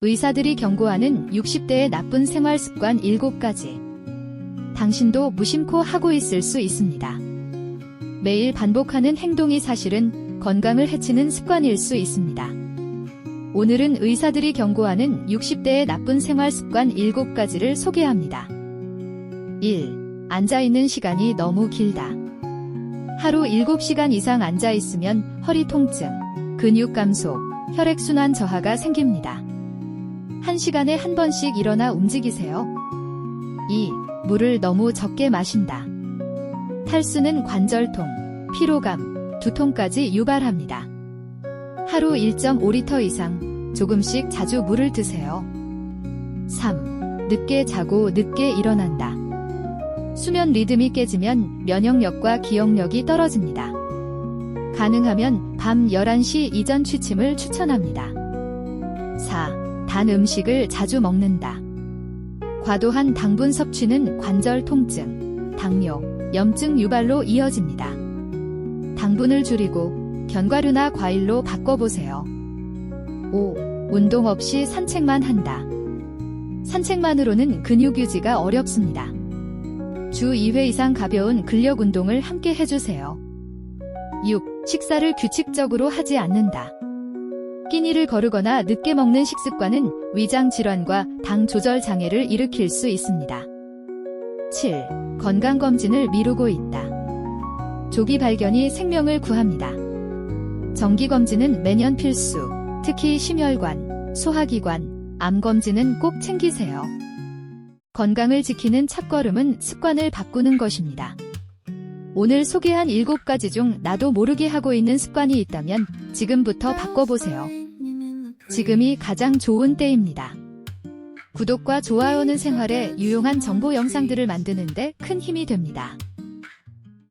의사들이 경고하는 60대의 나쁜 생활 습관 7가지. 당신도 무심코 하고 있을 수 있습니다. 매일 반복하는 행동이 사실은 건강을 해치는 습관일 수 있습니다. 오늘은 의사들이 경고하는 60대의 나쁜 생활 습관 7가지를 소개합니다. 1. 앉아있는 시간이 너무 길다. 하루 7시간 이상 앉아있으면 허리 통증, 근육 감소, 혈액순환 저하가 생깁니다. 한 시간에 한 번씩 일어나 움직이세요. 2. 물을 너무 적게 마신다. 탈수는 관절통, 피로감, 두통까지 유발합니다. 하루 1.5리터 이상 조금씩 자주 물을 드세요. 3. 늦게 자고 늦게 일어난다. 수면 리듬이 깨지면 면역력과 기억력이 떨어집니다. 가능하면 밤 11시 이전 취침을 추천합니다. 4. 단 음식을 자주 먹는다. 과도한 당분 섭취는 관절 통증, 당뇨, 염증 유발로 이어집니다. 당분을 줄이고 견과류나 과일로 바꿔보세요. 5. 운동 없이 산책만 한다. 산책만으로는 근육 유지가 어렵습니다. 주 2회 이상 가벼운 근력 운동을 함께 해주세요. 6. 식사를 규칙적으로 하지 않는다. 끼니를 거르거나 늦게 먹는 식습관은 위장 질환과 당 조절 장애를 일으킬 수 있습니다. 7. 건강검진을 미루고 있다. 조기 발견이 생명을 구합니다. 정기검진은 매년 필수, 특히 심혈관, 소화기관, 암검진은 꼭 챙기세요. 건강을 지키는 첫걸음은 습관을 바꾸는 것입니다. 오늘 소개한 7가지 중 나도 모르게 하고 있는 습관이 있다면 지금부터 바꿔보세요. 지금이 가장 좋은 때입니다. 구독과 좋아요는 생활에 유용한 정보 영상들을 만드는데 큰 힘이 됩니다.